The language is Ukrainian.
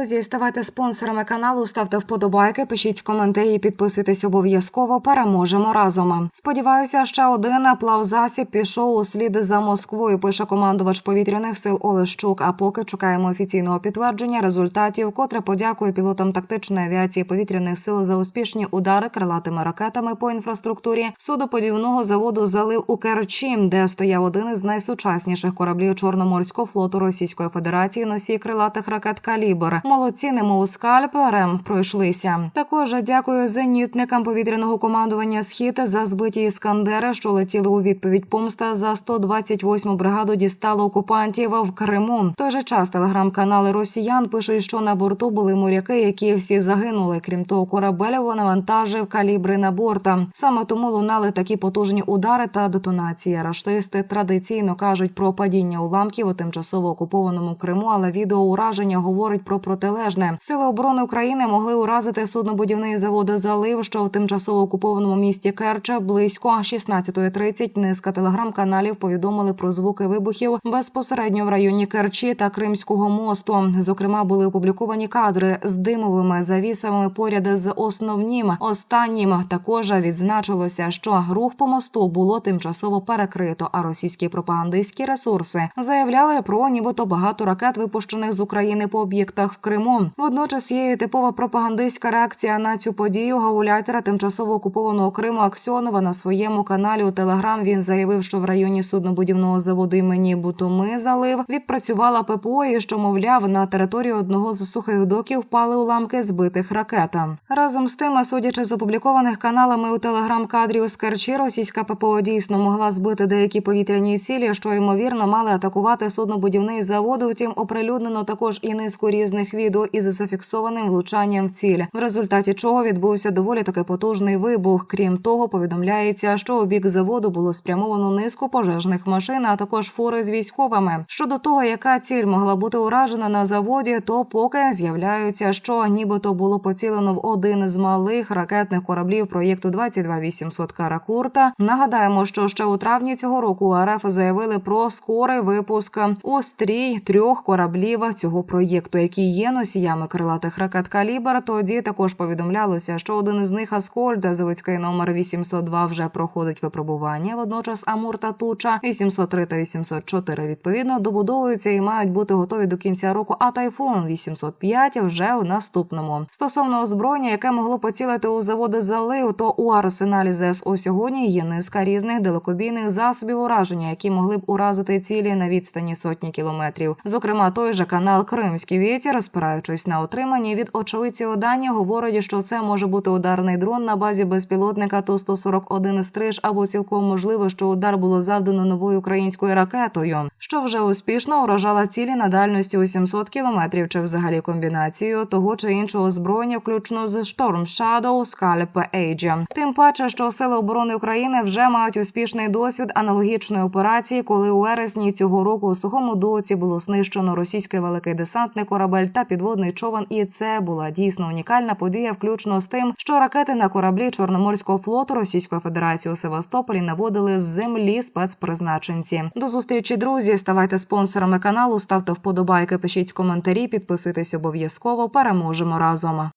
друзі, ставайте спонсорами каналу, ставте вподобайки, пишіть коментарі, підписуйтесь обов'язково. Переможемо разом. Сподіваюся, ще один плавзасіб пішов у слід за Москвою. Пише командувач повітряних сил Олещук. А поки чекаємо офіційного підтвердження результатів, котре подякує пілотам тактичної авіації повітряних сил за успішні удари крилатими ракетами по інфраструктурі судоподівного заводу залив у Керчі, де стояв один із найсучасніших кораблів Чорноморського флоту Російської Федерації носій крилатих ракет Калібр. Молодці, немов скальперем пройшлися. Також дякую зенітникам повітряного командування Схід за збиті іскандери, що летіли у відповідь. Помста за 128-му бригаду дістала окупантів в Криму. Той же час телеграм-канали росіян пишуть, що на борту були моряки, які всі загинули. Крім того, корабель навантажив калібри на борта. Саме тому лунали такі потужні удари та детонації. Раштисти традиційно кажуть про падіння уламків у тимчасово окупованому Криму, але відео ураження говорить про протилежне. Сили оборони України могли уразити суднобудівний завод залив, що в тимчасово окупованому місті Керча близько 16.30 Низка телеграм-каналів повідомили про звуки вибухів безпосередньо в районі Керчі та Кримського мосту. Зокрема, були опубліковані кадри з димовими завісами поряд з основнім. Останнім також відзначилося, що рух по мосту було тимчасово перекрито. А російські пропагандистські ресурси заявляли про нібито багато ракет, випущених з України по об'єктах в Криму. Водночас є і типова пропагандистська реакція на цю подію. Гауляйтера тимчасово окупованого Криму Аксьонова на своєму каналі у Телеграм він заявив, що в районі суднобудівного заводу імені Бутуми залив відпрацювала ППО і що мовляв на території одного з сухих доків впали уламки збитих ракет. Разом з тим, судячи з опублікованих каналами у телеграм-кадрів з Керчі, російська ППО дійсно могла збити деякі повітряні цілі, що ймовірно мали атакувати суднобудівний завод. Втім, оприлюднено також і низку різних відео із зафіксованим влучанням в ціль, в результаті чого відбувся доволі таки потужний вибух. Крім того, повідомляється, що у бік заводу було спрямовано низку пожежних машин, а також фури з військовими. Щодо того, яка ціль могла бути уражена на заводі, то поки з'являються, що нібито було поцілено в один з малих ракетних кораблів проєкту 22800 Каракурта. Нагадаємо, що ще у травні цього року РФ заявили про скорий випуск у стрій трьох кораблів цього проєкту, які є носіями крилатих ракет Калібр. Тоді також повідомлялося, що один із них Аскольд, заводський номер 802, вже проходить випробування. Водночас Амур та Туча 803 та 804 відповідно добудовуються і мають бути готові до кінця року. А тайфун 805 вже у наступному. Стосовно озброєння, яке могло поцілити у заводи залив, то у арсеналі ЗСУ сьогодні є низка різних далекобійних засобів ураження, які могли б уразити цілі на відстані сотні кілометрів. Зокрема, той же канал Кримський вітер, спираючись на отримані від очевидців дані, говорить, що це може бути ударний дрон на базі безпілотника ту 141 стриж, або цілком можливо, що удар було завдано новою українською ракетою, що вже успішно уражала цілі на дальності у 700 кілометрів, чи взагалі комбінацією того чи іншого озброєння, включно з Storm Shadow, Scalp Age. Тим паче, що сили оборони України вже мають успішний досвід аналогічної операції, коли у вересні цього року у сухому доці було знищено російський великий десантний корабель та підводний човен. І це була дійсно унікальна подія, включно з тим, що ракети на кораблі Чорноморського флоту Російської Федерації у Севастополі наводили з землі спецпризначенці. До зустрічі, друзі. Ставайте спонсорами каналу, ставте вподобайки, пишіть коментарі, підписуйтесь обов'язково. Переможемо разом.